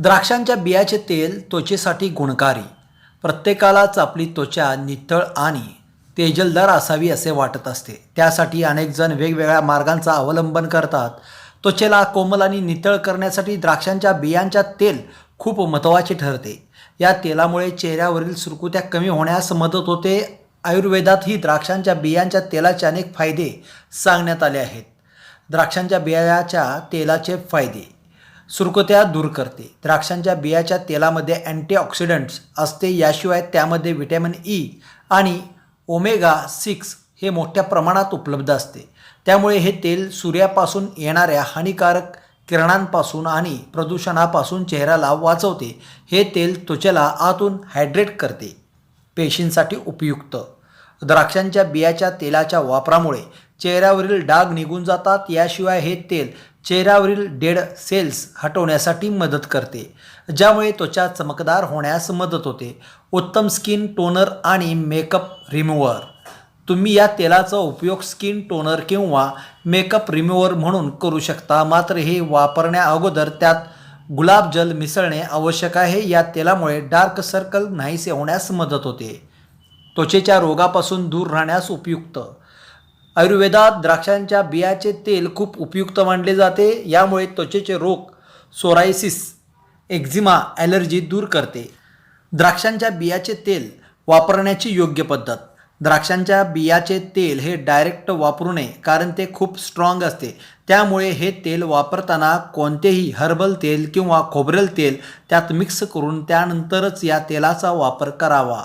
द्राक्षांच्या बियाचे तेल त्वचेसाठी गुणकारी. प्रत्येकालाच आपली त्वचा नितळ आणि तेजलदार असावी असे वाटत असते. त्यासाठी अनेक जण वेगवेगळ्या मार्गांचा अवलंबन करतात. त्वचेला कोमल आणि नितळ करण्यासाठी द्राक्षांच्या बियांच्या तेल खूप महत्त्वाचे ठरते. या तेलामुळे चेहऱ्यावरील सुरकुत्या कमी होण्यास मदत होते. आयुर्वेदातही द्राक्षांच्या बियांच्या तेलाचे अनेक फायदे सांगण्यात आले आहेत. द्राक्षांच्या बियाच्या तेलाचे फायदे. सुरकुत्या दूर करते. द्राक्षांच्या बियाच्या तेलामध्ये अँटीऑक्सिडंट्स असते. याशिवाय त्यामध्ये व्हिटॅमिन ई e आणि ओमेगा सिक्स हे मोठ्या प्रमाणात उपलब्ध असते. त्यामुळे हे तेल सूर्यापासून येणाऱ्या हानिकारक किरणांपासून आणि प्रदूषणापासून चेहऱ्याला वाचवते. हे तेल त्वचेला आतून हायड्रेट करते. पेशींसाठी उपयुक्त. द्राक्षांच्या बियाच्या तेलाच्या वापरामुळे चेहऱ्यावरील डाग निघून जातात. याशिवाय हे तेल चेहऱ्यावरील डेड सेल्स हटवण्यासाठी मदत करते ज्यामुळे त्वचा चमकदार होण्यास मदत होते. उत्तम स्किन टोनर आणि मेकअप रिमूव्हर. तुम्ही या तेलाचा उपयोग स्किन टोनर किंवा मेकअप रिमूव्हर म्हणून करू शकता मात्र हे वापरण्या अगोदर त्यात गुलाब जल मिसळणे आवश्यक आहे. या तेलामुळे डार्क सर्कल नाहीसे होण्यास मदत होते. त्वचेच्या रोगापासून दूर राहण्यास उपयुक्त. आयुर्वेदात द्राक्षांच्या बियाचे तेल खूप उपयुक्त मानले जाते. यामुळे त्वचेचे रोग सोरायसिस एक्झिमा ॲलर्जी दूर करते. द्राक्षांच्या बियाचे तेल वापरण्याची योग्य पद्धत. द्राक्षांच्या बियाचे तेल हे डायरेक्ट वापरू नये कारण ते खूप स्ट्रॉंग असते. त्यामुळे हे तेल वापरताना कोणतेही हर्बल तेल किंवा खोबरेल तेल त्यात मिक्स करून त्यानंतरच या तेलाचा वापर करावा.